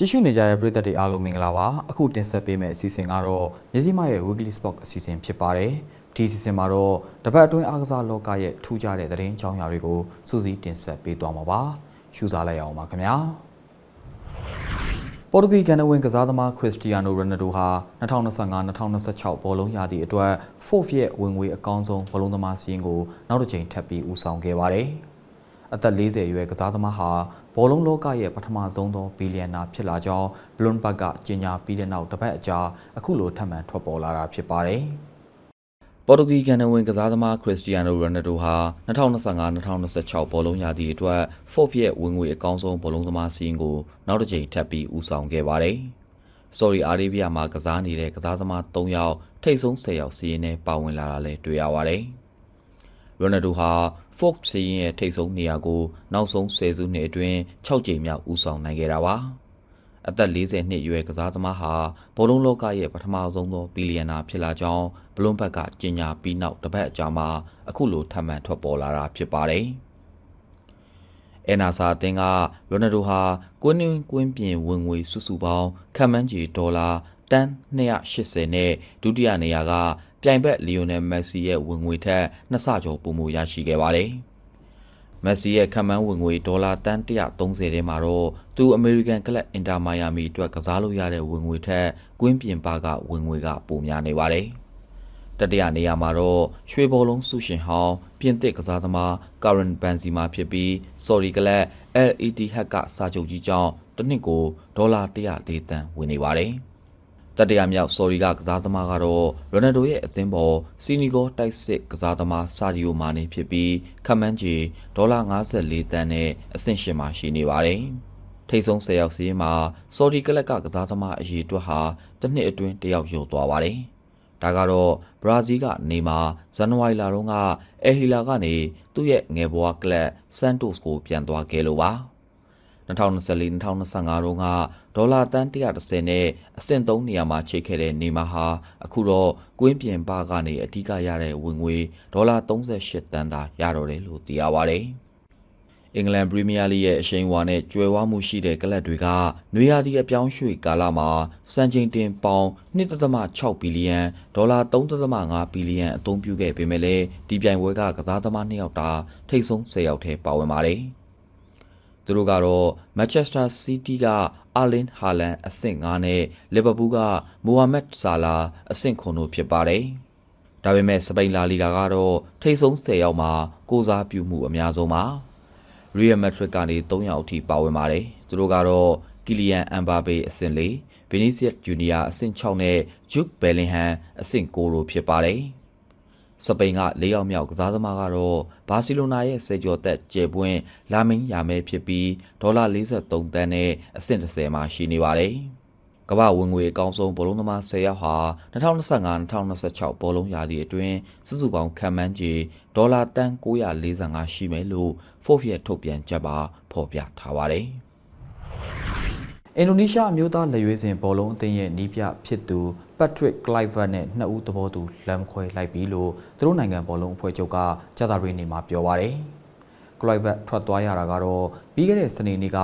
ကြည့်ရှုနေကြတဲ့ပရိသတ်တွေအားလုံးမင်္ဂလာပါအခုတင်ဆက်ပေးမယ့်အစီအစဉ်ကတော့မြစည်းမရဲ့ weekly spot အစီအစဉ်ဖြစ်ပါတယ်ဒီအစီအစဉ်မှာတော့တပတ်အတွင်းအားကစားလောကရဲ့ထူးခြားတဲ့သတင်းအကြောင်းအရာတွေကိုစူးစီးတင်ဆက်ပေးသွားမှာပါရှုစားလိုက်အောင်ပါခင်ဗျာပေါ်တူဂီကန်နဝင်ကစားသမားခရစ္စတီယာနိုရိုနယ်ဒိုဟာ2025-2026ဘောလုံးရာသီအတွက် fourth ရဲ့ဝင်ငွေအကောင်းဆုံးဘောလုံးသမားစီးရင်ကိုနောက်တစ်ကြိမ်ထပ်ပြီးဦးဆောင်ခဲ့ပါတယ်။အသက်40အရွယ်ကစားသမားဟာ ဘောလုံးလောကရဲ့ပထမဆုံးသောဘီလီယံနာဖြစ်လာကြောင်း Bloomberg ကကြေညာပြီးတဲ့နောက်တစ်ပတ်အကြာအခုလိုထပ်မံထွက်ပေါ်လာတာဖြစ်ပါတယ်။ပေါ်တူဂီကန်နဝင်ကစားသမားခရစ္စတီယာနိုရိုနယ်ဒိုဟာ2025-2026ဘောလုံးရာသီအတွက် fourth ရဲ့ဝင်ငွေအကောင်းဆုံးဘောလုံးသမားစီးရင်ကိုနောက်တစ်ကြိမ်ထပ်ပြီးဦးဆောင်ခဲ့ပါတယ်။ဆော်ဒီအာရေဗျမှာကစားနေတဲ့ကစားသမား3ယောက်ထိပ်ဆုံး10ယောက်စီးရင်နဲ့ပါဝင်လာတာလည်းတွေ့ရပါတယ်။ ရိုနယ်ဒိုဟာ Fox စီးရင်ရဲ့ထိပ်ဆုံးနေရာကို နောက်ဆုံး10စုနှစ်အတွင်း6ကြိမ်မြောက်ဦးဆောင်နိုင်ခဲ့တာပါ။အသက်40နှစ်အရွယ်ကစားသမားဟာဘောလုံးလောကရဲ့ပထမဆုံးသောဘီလီယံနာဖြစ်လာကြောင်းဘလွန်ဘက်ကကြေညာပြီးနောက်တစ်ပတ်အကြာမှာအခုလိုထပ်မံထွက်ပေါ်လာတာဖြစ်ပါတယ်။အဲနာဆာအသင်းကရိုနယ်ဒိုဟာကွင်းတွင်းကွင်းပြင်ဝင်ငွေစုစုပေါင်းခန့်မှန်းချေဒေါ်လာတန်း280နဲ့ဒုတိယနေရာက ပြိုင်ဘက်လီယိုနယ်မက်ဆီရဲ့ဝင်ငွေထက်နှစ်ဆကျော်ပိုမိုရရှိခဲ့ပါတယ်။မက်ဆီရဲ့ခန့်မှန်းဝင်ငွေဒေါ်လာတန်း130ထဲမှာတော့သူအမေရိကန်ကလပ်အင်တာမိုင်ယာမီအတွက်ကစားလို့ရတဲ့ဝင်ငွေထက်ကွင်းပြင်ပါကဝင်ငွေကပိုများနေပါတယ်။တတိယနေရာမှာတော့ရွှေဘောလုံးစုရှင်ဟောင်းပြင်သစ်ကစားသမားကာရင်ဘန်စီမာဖြစ်ပြီးဆော်ဒီကလပ် LED ဟက်ကစာချုပ်ကြီးကြောင့်တစ်နှစ်ကိုဒေါ်လာ104တန်းဝင်နေပါတယ်။ တတိယမြောက်ဆော်ဒီကကစားသမားကတော့ရိုနယ်ဒိုရဲ့အသင်းပေါ်စီနီဂေါတိုက်စစ်ကစားသမားဆာဒီယိုမာနေဖြစ်ပြီးခန့်မှန်းချေဒေါ်လာ54တန်းနဲ့အဆင့်ရှင်မှာရှိနေပါတယ်။ထိပ်ဆုံး10ယောက်စီးရင်မှာဆော်ဒီကလပ်ကကစားသမားအရေးအတွက်ဟာတစ်နှစ်အတွင်းတစ်ယောက်ယိုသွားပါတယ်။ဒါကတော့ဘရာဇီးကနေမာဇန်နဝါရီလတုန်းကအဲဟီလာကနေသူ့ရဲ့ငယ်ဘွားကလပ်ဆန်တိုစ်ကိုပြန်သွားခဲ့လို့ပါ။2024-2025တုန်းက ဒေါ်လာတန်း130နဲ့အဆင့်3နေရာမှာချိတ်ခဲ့တဲ့နေမာဟာအခုတော့ကွင်းပြင်ပကနေအဓိကရတဲ့ဝင်ငွေဒေါ်လာ38တန်းသာရတော့တယ်လို့သိရပါတယ်။အင်္ဂလန်ပရီးမီးယားလိရဲ့အရှိန်အဝါနဲ့ကြွယ်ဝမှုရှိတဲ့ကလပ်တွေကနွေရာသီအပြောင်းရွှေ့ကာလမှာစံချိန်တင်ပေါင်1.6ဘီလီယံဒေါ်လာ3.5ဘီလီယံအသုံးပြုခဲ့ပေမဲ့လည်းဒီပြိုင်ပွဲကကစားသမား2ယောက်တာထိပ်ဆုံး10ယောက်ထဲပါဝင်ပါတယ်။သူတို့ကတော့ Manchester City က အာလင်ဟာလန်အဆင့်9နဲ့လီဗာပူးကမိုဟာမက်ဆာလာအဆင့်9တို့ဖြစ်ပါတယ်။ဒါပေမဲ့စပိန်လာလီဂါကတော့ထိပ်ဆုံး10ယောက်မှာကိုစားပြုမှုအများဆုံးပါ။ရီယယ်မက်ဒရစ်ကနေ3ယောက်အထိပါဝင်ပါတယ်။သူတို့ကတော့ကီလီယန်အမ်ဘာပေအဆင့်4ဗီနီစီယက်ဂျူနီယာအဆင့်6နဲ့ဂျုတ်ဘယ်လင်ဟန်အဆင့်9တို့ဖြစ်ပါတယ်။ စပိန်က၄ယောက်မြောက်ကစားသမားကတော့ဘာစီလိုနာရဲ့ဆယ်ကျော်သက်ကျယ်ပွင့်လာမင်းယာမဲဖြစ်ပြီးဒေါ်လာ43တန်းနဲ့အဆင့်30မှာရှိနေပါတယ်။ကမ္ဘာဝင်ငွေအကောင်းဆုံးဘောလုံးသမား10ယောက်ဟာ2025-2026ဘောလုံးရာသီအတွင်းစုစုပေါင်းခံမှန်းခြေဒေါ်လာတန်း945ရှိမယ်လို့ Forbes ရဲ့ထုတ်ပြန်ချက်မှာဖော်ပြထားပါတယ်။အင်ဒိုနီးရှားအမျိုးသားလက်ရွေးစင်ဘောလုံးအသင်းရဲ့နီးပြဖြစ်သူ Patrick Kluivert နဲ့နှစ်ဦးသဘောတူလမ်းခွဲလိုက်ပြီလို့သူတို့နိုင်ငံဘောလုံးအဖွဲ့ချုပ်ကကြာသပတေးနေ့မှာပြောပါတယ်။ Kluivert ထွက်သွားရတာကတော့ပြီးခဲ့တဲ့စနေနေ့က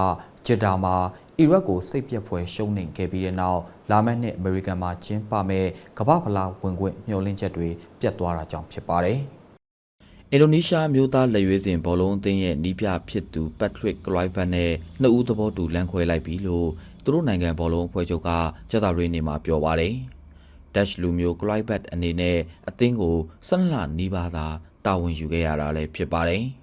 ဂျက်ဒါမှာအီရတ်ကိုစိတ်ပြက်ဖွယ်ရှုံးနိမ့်ခဲ့ပြီးတဲ့နောက်လာမယ့်နှစ်အမေရိကန်မှာကျင်းပမဲ့ကမ္ဘာဖလားဝင်ခွင့်မျှော်လင့်ချက်တွေပြတ်သွားတာကြောင့်ဖြစ်ပါတယ်။အင်ဒိုနီးရှားမျိုးသားလက်ရွေးစင်ဘောလုံးအသင်းရဲ့နီးပြဖြစ်သူ Patrick Kluivert နဲ့နှစ်ဦးသဘောတူလမ်းခွဲလိုက်ပြီလို့သူတို့နိုင်ငံဘောလုံးအဖွဲ့ချုပ်ကကြာသပတေးနေ့မှာပြောပါတယ်။ Dutch လူမျိုး Kluivert အနေနဲ့အသင်းကို12လနီးပါးသာတာဝန်ယူခဲ့ရတာလည်းဖြစ်ပါတယ်။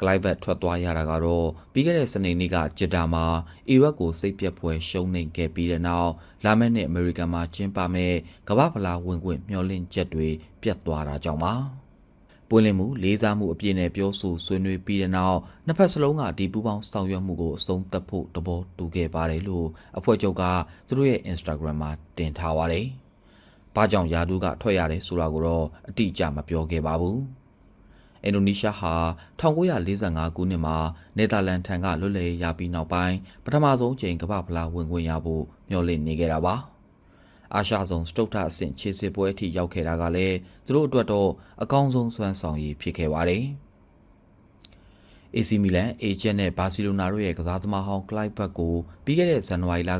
Kluivert ထွက်သွားရတာကတော့ပြီးခဲ့တဲ့စနေနေ့ကဂျစ်တာမှာအီရတ်ကိုစိတ်ပြက်ဖွယ်ရှုံးနိမ့်ခဲ့ပြီးတဲ့နောက်လာမယ့်နှစ်အမေရိကန်မှာကျင်းပမဲ့ကမ္ဘာဖလားဝင်ခွင့်မျှော်လင့်ချက်တွေပြတ်သွားတာကြောင့်ပါ။ပွင့်လင်းမှုလေးစားမှုအပြည့်နဲ့ပြောဆိုဆွေးနွေးပြီးတဲ့နောက်နှစ်ဖက်စလုံးကဒီပူးပေါင်းဆောင်ရွက်မှုကိုအဆုံးသတ်ဖို့တဘောတူခဲ့ပါတယ်လို့အဖွဲ့ချုပ်ကသူတို့ရဲ့ Instagram မှာတင်ထားပါတယ်။ ဘာကြောင့်ယာဒူးကထွက်ရတယ်ဆိုတာကိုတော့အတိအကျမပြောခဲ့ပါဘူး။အင်ဒိုနီးရှားဟာ1945ခုနှစ်မှာနယ်သာလန်ထံကလွတ်လပ်ရပြီးနောက်ပိုင်းပထမဆုံးချိန်ကမ္ဘာဖလားဝင်ခွင့်ရဖို့မျှော်လင့်နေခဲ့တာပါ။အာရှဆုံးစတုတ်ထအဆင့်ခြေစစ်ပွဲအထိရောက်ခဲ့တာကလည်းသူတို့အတွက်တော့အကောင်းဆုံးစွမ်းဆောင်ရည်ဖြစ်ခဲ့ပါတယ်။ AC Milan, Ajax နဲ့ Barcelona တို့ရဲ့ကစားသမားဟောင်း Clive Buck ကိုပြီးခဲ့တဲ့ဇန်နဝါရီလက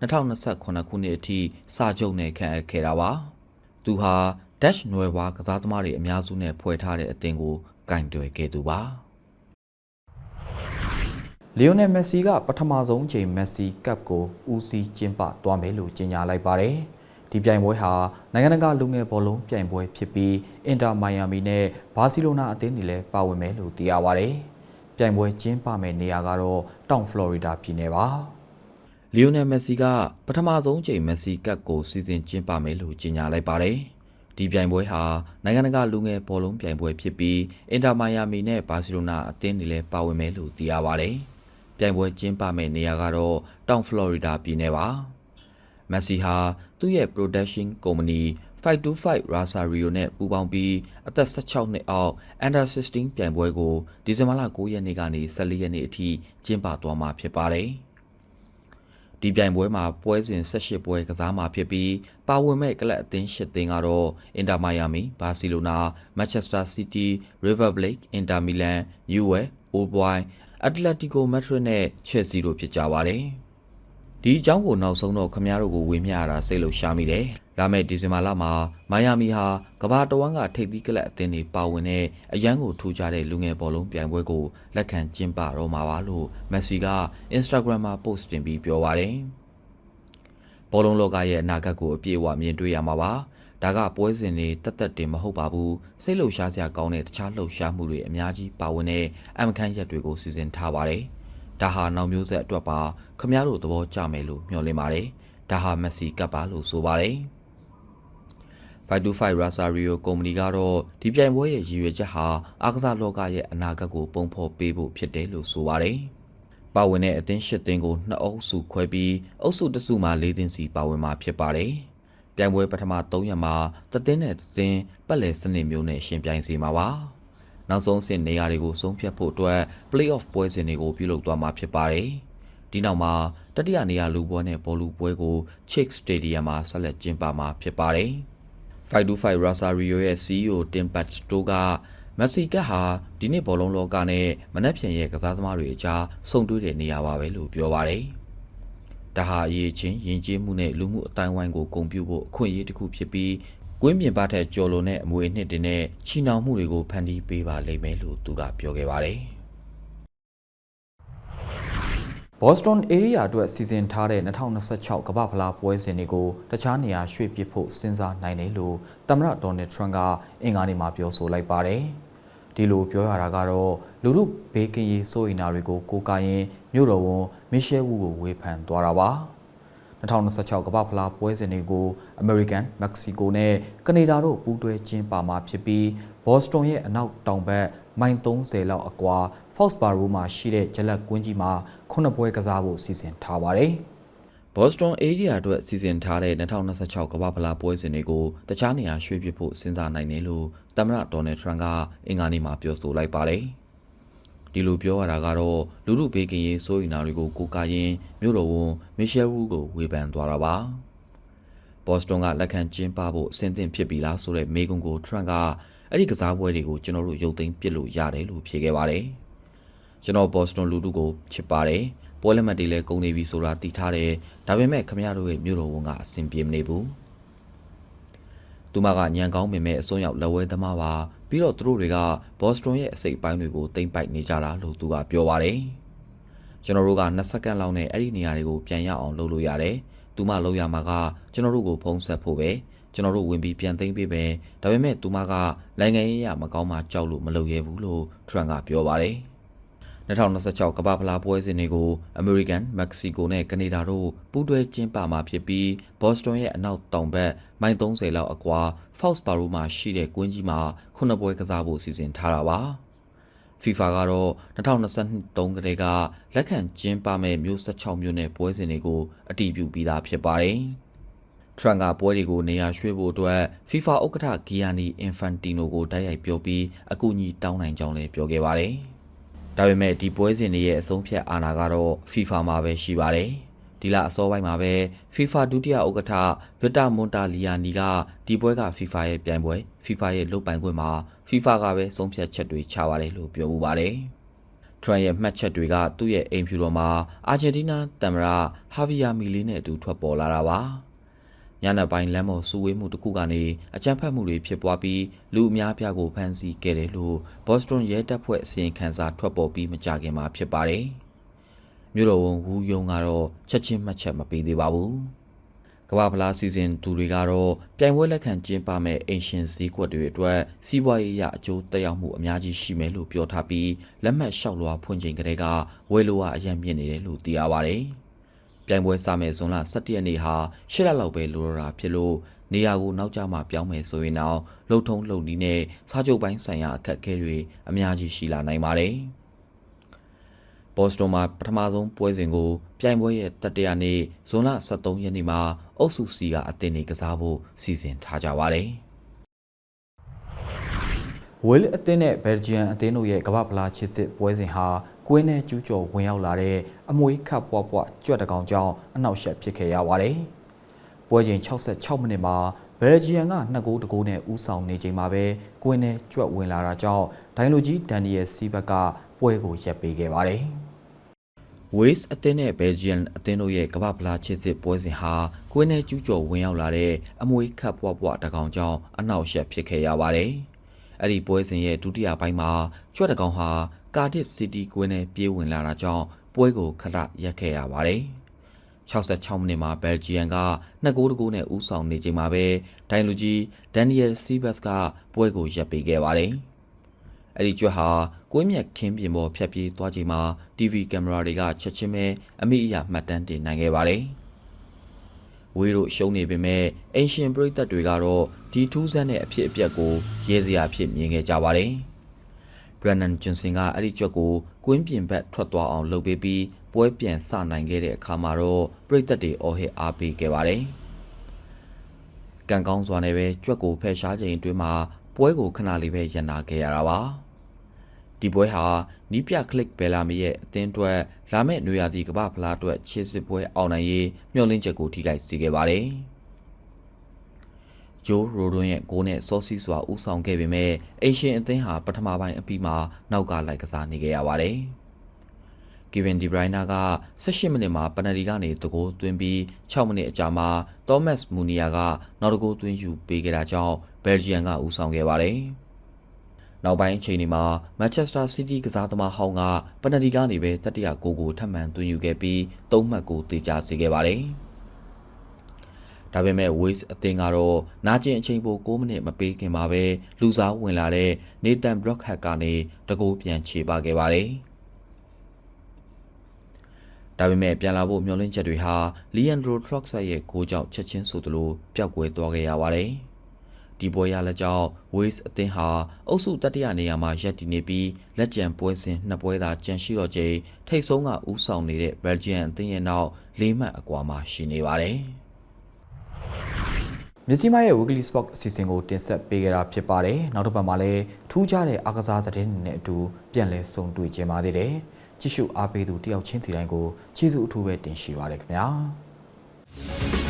2028ခုနှစ်အထိစာချုပ်နဲ့ခန့်အပ်ခဲ့တာပါ။သူဟာ Dutch နွယ်ဝါကစားသမားတွေအများစုနဲ့ဖွဲ့ထားတဲ့အသင်းကိုကင်တွယ်ခဲ့သူပါ။လီယိုနယ်မက်ဆီကပထမဆုံးအချိန်မက်ဆီကပ်ကိုဦးစီးကျင်းပသွားမယ်လို့ကြေညာလိုက်ပါတယ်။ဒီပြိုင်ပွဲဟာနိုင်ငံတကာလူငယ်ဘောလုံးပြိုင်ပွဲဖြစ်ပြီးအင်တာမိုင်ယာမီနဲ့ဘာစီလိုနာအသင်းတွေလည်းပါဝင်မယ်လို့သိရပါတယ်။ ပြိုင်ပွဲကျင်းပမယ့်နေရာကတော့တောင်ဖလော်ရီဒါပြည်နယ်ပါ။လီယိုနယ်မက်ဆီကပထမဆုံးအချိန်မက်ဆီကပ်ကိုစီစဉ်ကျင်းပမယ်လို့ကြေညာလိုက်ပါတယ်။ဒီပြိုင်ပွဲဟာနိုင်ငံတကာလူငယ်ဘောလုံးပြိုင်ပွဲဖြစ်ပြီးအင်တာမိုင်ယာမီနဲ့ဘာစီလိုနာအသင်းတွေလည်းပါဝင်မယ်လို့သိရပါတယ်။ပြိုင်ပွဲကျင်းပမယ့်နေရာကတော့တောင်ဖလော်ရီဒါပြည်နယ်ပါ။မက်ဆီဟာသူ့ရဲ့ production company 525 Rosario နဲ့ပူးပေါင်းပြီးအသက်16နှစ်အောက် Under 16ပြိုင်ပွဲကိုဒီဇင်ဘာလ9ရက်နေ့ကနေ14ရက်နေ့အထိကျင်းပသွားမှာဖြစ်ပါတယ်။ဒီပြိုင်ပွဲမှာပွဲစဉ်18ပွဲကစားမှာဖြစ်ပြီးပါဝင်မဲ့ကလပ်အသင်း၈သင်းကတော့ Inter Miami, Barcelona, Manchester City, River Plate, Inter Milan, UAE, Old Boy, Atletico Madrid နဲ့ Chelsea တို့ဖြစ်ကြပါတယ်။ဒီအကြောင်းကိုနောက်ဆုံးတော့ခမရတို့ကိုဝေမျှရတာစိတ်လို့ရှားမိတယ်။ ဒါမဲ့ဒီဇင်ဘာလမှာမိုင်ယာမီဟာကဘာတဝန်းကထိပ်သီးကလပ်အသင်းတွေပါဝင်တဲ့အရန်ကိုထူကြတဲ့လူငယ်ဘောလုံးပြိုင်ပွဲကိုလက်ခံကျင်းပတော့မှာပါလို့မက်ဆီက Instagram မှာ post တင်ပြီးပြောပါတယ်။ဘောလုံးလောကရဲ့အနာဂတ်ကိုအပြည့်အဝမြင်တွေ့ရမှာပါ။ဒါကပွဲစဉ်တွေတက်တက်တင်မဟုတ်ပါဘူးစိတ်လှုပ်ရှားစရာကောင်းတဲ့တခြားလှုပ်ရှားမှုတွေအများကြီးပါဝင်တဲ့အမခန်းရက်တွေကိုစီစဉ်ထားပါတယ်။ဒါဟာနောက်မျိုးဆက်အတွက်ပါခမရတို့သဘောကျမယ်လို့မျှော်လင့်ပါတယ်ဒါဟာမက်ဆီကပ်ပါလို့ဆိုပါတယ် 525 Rosario ကုမ္ပဏီကတော့ဒီပြိုင်ပွဲရဲ့ရည်ရွယ်ချက်ဟာအားကစားလောကရဲ့အနာဂတ်ကိုပုံဖော်ပေးဖို့ဖြစ်တယ်လို့ဆိုပါတယ်။ပါဝင်တဲ့အသင်း၈သင်းကိုနှစ်အုပ်စုခွဲပြီးအုပ်စုတစ်စုမှာ၄သင်းစီပါဝင်မှာဖြစ်ပါတယ်။ပြိုင်ပွဲပထမ၃ရက်မှာတသင်းနဲ့တသင်းပတ်လည်စနစ်မျိုးနဲ့ရှင်ပြိုင်စီမှာပါ။နောက်ဆုံးဆင့်နေရာတွေကိုဆုံးဖြတ်ဖို့အတွက် play-off ပွဲစဉ်တွေကိုပြုလုပ်သွားမှာဖြစ်ပါတယ်။ဒီနောက်မှာတတိယနေရာလူပွဲနဲ့ဘောလူပွဲကို Chick Stadium မှာဆက်လက်ကျင်းပမှာဖြစ်ပါတယ်။ 525 Rosario ရဲ့ CEO Tim Pasto ကမက်ဆီကဟာဒီနေ့ဘောလုံးလောကနဲ့မနက်ဖြန်ရဲ့ကစားသမားတွေအကြားဆုံတွေ့တဲ့နေရာပါပဲလို့ပြောပါတယ်။ဒါဟာအရေးချင်းယဉ်ကျေးမှုနဲ့လူမှုအတိုင်းဝိုင်းကိုဂုဏ်ပြုဖို့အခွင့်အရေးတစ်ခုဖြစ်ပြီးကွင်းပြင်ပထက်ကျော်လွန်တဲ့အမွေအနှစ်တွေနဲ့ချီနှောင်မှုတွေကိုဖန်တီးပေးပါလိမ့်မယ်လို့သူကပြောခဲ့ပါတယ်။ Boston area အတွက်စီစဉ်ထားတဲ့2026ကမ္ဘာဖလားပွဲစဉ်တွေကိုတခြားနေရာရွှေ့ပစ်ဖို့စဉ်းစားနိုင်တယ်လို့သမ္မတဒေါ်နယ်ထရန့်ကအင်္ဂါနေ့မှာပြောဆိုလိုက်ပါတယ်။ဒီလိုပြောရတာကတော့လူမှုဘေးကင်းရေးစိုးရိမ်တာတွေကိုကိုးကားရင်မြို့တော်ဝန်မီရှယ်ဝူကိုဝေဖန်သွားတာပါ။2026ကမ္ဘာဖလားပွဲစဉ်တွေကို American, Mexico နဲ့ကနေဒါတို့ပူးတွဲကျင်းပမှာဖြစ်ပြီး Boston ရဲ့အနောက်တောင်ဘက် မိုင်30လောက်အကွာ Foxborough မှာရှိတဲ့ဂျလက်ကွင်းကြီးမှာခုနှစ်ပွဲကစားဖို့စီစဉ်ထားပါတယ်။ Boston area အတွက်စီစဉ်ထားတဲ့2026ကမ္ဘာဖလားပွဲစဉ်တွေကိုတခြားနေရာရွှေ့ပြဖို့စဉ်းစားနိုင်တယ်လို့သမ္မတဒေါ်နယ်ထရန့်ကအင်္ဂါနေ့မှာပြောဆိုလိုက်ပါတယ်။ဒီလိုပြောရတာကတော့လူမှုဘေးကင်းရေးစိုးရိမ်တာတွေကိုကိုးကားရင်းမြို့တော်ဝန်မီရှယ်ဝူကိုဝေဖန်သွားတာပါဘော့စတွန်ကလက်ခံကျင်းပဖို့အဆင်သင့်ဖြစ်ပြီလားဆိုတဲ့မေးခွန်းကိုထရန့်က အဲ့ဒီကစားပွဲတွေကိုကျွန်တော်တို့ရုပ်သိမ်းပစ်လို့ရတယ်လို့ဖြေခဲ့ပါတယ်ကျွန်တော်ဘော့စတွန်လူထုကိုချစ်ပါတယ်ပွဲလက်မှတ်တွေလည်းကုန်နေပြီဆိုတာသိထားတယ်ဒါပေမဲ့ခမရတို့ရဲ့မြို့တော်ဝန်ကအဆင်ပြေမနေဘူးသူမကညံကောင်းပင်မဲ့အစွန်းရောက်လက်ဝဲသမားပါပြီးတော့သူတို့တွေကဘော့စတွန်ရဲ့အစိတ်အပိုင်းတွေကိုတိမ့်ပိုက်နေကြတာလို့သူကပြောပါတယ်ကျွန်တော်တို့က2စက္ကန့်လောက်နဲ့အဲ့ဒီနေရာတွေကိုပြန်ရအောင်လုပ်လို့ရတယ်သူမလုပ်ရမှာကကျွန်တော်တို့ကိုဖုံးဆက်ဖို့ပဲ ကျွန်တော်တို့ဝင်ပြီးပြန်သိမ်းပေးပဲဒါပေမဲ့သူမကနိုင်ငံရေးရမကောင်းမှကြောက်လို့မလုပ်ရဘူးလို့ထရန့်ကပြောပါတယ်2026ကမ္ဘာဖလားပွဲစဉ်တွေကို American, Mexico နဲ့ကနေဒါတို့ပူးတွဲကျင်းပမှာဖြစ်ပြီး Boston ရဲ့အနောက်တောင်ဘက်မိုင်30လောက်အကွာ Foxborough မှာရှိတဲ့ကွင်းကြီးမှာခုနှစ်ပွဲကစားဖို့စီစဉ်ထားတာပါ။ FIFA ကတော့2023ကတည်းကလက်ခံကျင်းပမဲ့မြို့16မြို့နယ်ပွဲစဉ်တွေကိုအတည်ပြုပြီးသားဖြစ်ပါတယ်။ Trump ကပွဲတွေကိုနေရာရွှေ့ဖို့အတွက် FIFA ဥက္ကဋ္ဌ Gianni Infantino ကိုတိုက်ရိုက်ပြောပြီးအကူအညီတောင်းနိုင်ကြောင်းလည်းပြောခဲ့ပါတယ်။ဒါပေမဲ့ဒီပွဲစဉ်တွေရဲ့အဆုံးဖြတ်အာဏာကတော့ FIFA မှာပဲရှိပါတယ်။ဒီလအစောပိုင်းမှာပဲ FIFA ဒုတိယဥက္ကဋ္ဌဗစ်တာမွန်တာလီယာနီကဒီပွဲက FIFA ရဲ့ပြိုင်ပွဲ FIFA ရဲ့လုတ်ပိုင်ခွင့်မှာ FIFA ကပဲဆုံးဖြတ်ချက်တွေချပါတယ်လို့ပြောမှုပါတယ်။ထရန်ရဲ့မှတ်ချက်တွေကသူ့ရဲ့အိမ်ဖြူတော်မှာအာဂျင်တီးနားတမ်မရာဟာဗီယာမီလီနဲ့အတူထွက်ပေါ်လာတာပါ ညနေပိုင်းလမ်းပေါ်စုဝေးမှုတစ်ခုကနေအကြမ်းဖက်မှုတွေဖြစ်ပွားပြီးလူအများပြားကိုဖမ်းဆီးခဲ့တယ်လို့ဘော့စတွန်ရဲတပ်ဖွဲ့အစီရင်ခံစာထွက်ပေါ်ပြီးမကြခင်မှာဖြစ်ပါတယ်မြို့တော်ဝန်ဝူယုံကတော့ချက်ချင်းမှတ်ချက်မပေးသေးပါဘူးကမ္ဘာဖလားစီဇန်သူတွေကတော့ပြိုင်ပွဲလက်ခံကျင်းပမဲ့အင်ရှင်စည်းကွက်တွေအတွက်စီးပွားရေးအရအကျိုးသက်ရောက်မှုအများကြီးရှိမယ်လို့ပြောထားပြီးလက်မှတ်လျှောက်လွှာဖွင့်ချိန်ကလေးကဝယ်လိုဝအယံမြင့်နေတယ်လို့သိရပါတယ်။ ပြိုင်ပွဲစမဲ့ဇွန်လ17ရက်နေ့ဟာရှစ်လလောက်ပဲလိုတော့တာဖြစ်လို့နေရာကိုနောက်ကျမှပြောင်းမယ်ဆိုရင်တော့လှုပ်ထုံးလှုပ်နီးနဲ့စားချုပ်ပိုင်းဆိုင်ရာအခက်အခဲတွေအများကြီးရှိလာနိုင်ပါတယ်။ဘော့စတွန်မှာပထမဆုံးပွဲစဉ်ကို ပြိုင်ပွဲရဲ့တတိယနေ့ဇွန်လ23ရက်နေ့မှာအုပ်စုစီကအသင်းနေကစားဖို့စီစဉ်ထားကြပါတယ်။ဝေးလ်အသင်းနဲ့ဘယ်လ်ဂျီယံအသင်းတို့ရဲ့ကမ္ဘာဖလားချစ်စစ်ပွဲစဉ်ဟာ ကွင်းနဲ့ကျူးကျော်ဝင်ရောက်လာတဲ့အမွေခတ်ပွားပွားကြွက်တကောင်ကြောင့်အနောက်ရှက်ဖြစ်ခဲ့ရပါတယ်။ပွဲချိန်66မိနစ်မှာဘယ်လ်ဂျီယံက2ဂိုးတဂိုးနဲ့ဦးဆောင်နေချိန်မှာပဲကွင်းနဲ့ကြွက်ဝင်လာတာကြောင့်ဒိုင်လိုကြီးဒန်နီယယ်စီဘက်ကပွဲကိုရပ်ပေးခဲ့ပါတယ်။ Waves အသင်းနဲ့ Belgian အသင်းတို့ရဲ့ကမ္ဘာဖလားချစ်စစ်ပွဲစဉ်ဟာကွင်းထဲကျူးကျော်ဝင်ရောက်လာတဲ့အမွေခတ်ပွားပွားတကောင်ကြောင့်အနောက်ရှက်ဖြစ်ခဲ့ရပါတယ်။အဲ့ဒီပွဲစဉ်ရဲ့ဒုတိယပိုင်းမှာကျွတ်တကောင်ဟာ ကာဒစ်စီးတီးကွင်းထဲပြေးဝင်လာတာကြောင့်ပွဲကိုခဏရပ်ခဲ့ရပါတယ်။66မိနစ်မှာဘယ်လ်ဂျီယံက2ဂိုးတဂိုးနဲ့ဦးဆောင်နေချိန်မှာပဲဒိုင်လူကြီးဒန်နီယယ်စီဘတ်ကပွဲကိုရပ်ပေးခဲ့ပါတယ်။အဲ့ဒီကျွတ်ဟာကွင်းမြက်ခင်းပြင်ပေါ်ဖြတ်ပြေးသွားချိန်မှာ TV ကင်မရာတွေကချက်ချင်းပဲအမိအယမှတ်တမ်းတင်နိုင်ခဲ့ပါတယ်။ဝေးတို့ရှုံးနေပေမဲ့အင်ရှင်ပရိသတ်တွေကတော့ဒီထူးဆန်းတဲ့အဖြစ်အပျက်ကိုရဲစရာဖြစ်မြင်ခဲ့ကြပါတယ်။ Brennan Johnson ကအဲ့ဒီကြွက်ကိုကွင်းပြင်ဘက်ထွက်သွားအောင်လုပ်ပေးပြီးပွဲပြန်စနိုင်ခဲ့တဲ့အခါမှာတော့ပရိသတ်တွေအော်ဟစ်အားပေးခဲ့ပါတယ်။ကံကောင်းစွာနဲ့ပဲကြွက်ကိုဖယ်ရှားချိန်အတွင်းမှာပွဲကိုခဏလေးပဲရန်နာခဲ့ရတာပါ။ဒီပွဲဟာနီးပြကလစ်ဘယ်လာမီရဲ့အသင်းအတွက်လာမယ့်နွေရာသီကမ္ဘာဖလားအတွက်ခြေစစ်ပွဲအောင်နိုင်ရေးမျှော်လင့်ချက်ကိုထိခိုက်စေခဲ့ပါတယ်။ ဂျိုးရိုဒွန်ရဲ့ဂိုးနဲ့စောစီစွာဦးဆောင်ခဲ့ပေမဲ့အင်ရှင်အသင်းဟာပထမပိုင်းအပြီးမှာနောက်ကလိုက်ကစားနေခဲ့ရပါတယ်။ Kevin De Bruyne က18မိနစ်မှာပယ်နယ်တီကနေတကိုးသွင်းပြီး6မိနစ်အကြာမှာ Thomas Munia ကနောက်တကိုးသွင်းယူပေးခဲ့တာကြောင့်ဘယ်လ်ဂျီယံကဦးဆောင်ခဲ့ပါတယ်။နောက်ပိုင်းအချိန်တွေမှာ Manchester City ကစားသမားဟောင်းကပယ်နယ်တီကနေပဲတတိယဂိုးကိုထပ်မံသွင်းယူခဲ့ပြီး3မှတ်ကိုတေချာစေခဲ့ပါတယ်။ ဒါပေမဲ့ Waves အသင်းကတော့နာကျင်အချိန်ပို6မိနစ်မပေးခင်မှာပဲလူစားဝင်လာတဲ့ Nathan Brockhack ကနေတကိုးပြန်ချေပခဲ့ပါတယ်။ဒါပေမဲ့ပြန်လာဖို့မျှော်လင့်ချက်တွေဟာ Leandro Trossard ရဲ့ဂိုးကြောင့်ချက်ချင်းဆိုသလိုပျောက်ကွယ်သွားခဲ့ရပါတယ်။ဒီပွဲရလက်ကြောင့် Waves အသင်းဟာအုပ်စုတတိယနေရာမှာရပ်တည်နေပြီးလက်ကျန်ပွဲစဉ်နှစ်ပွဲသာကျန်ရှိတော့ချိန်ထိပ်ဆုံးကဦးဆောင်နေတဲ့ Belgium အသင်းရဲ့နောက်၄မှတ်အကွာမှာရှိနေပါတယ်။ မြစီမရဲ့ Weekly Sport အစီအစဉ်ကိုတင်ဆက်ပေးခဲ့တာဖြစ်ပါတယ်။နောက်တစ်ပတ်မှာလည်းထူးခြားတဲ့အားကစားသတင်းတွေနဲ့အတူပြန်လည်ဆုံတွေ့ကြပါသေးတယ်။ကြည့်ရှုအားပေးသူတယောက်ချင်းစီတိုင်းကိုကျေးဇူးအထူးပဲတင်ရှိပါရခင်ဗျာ။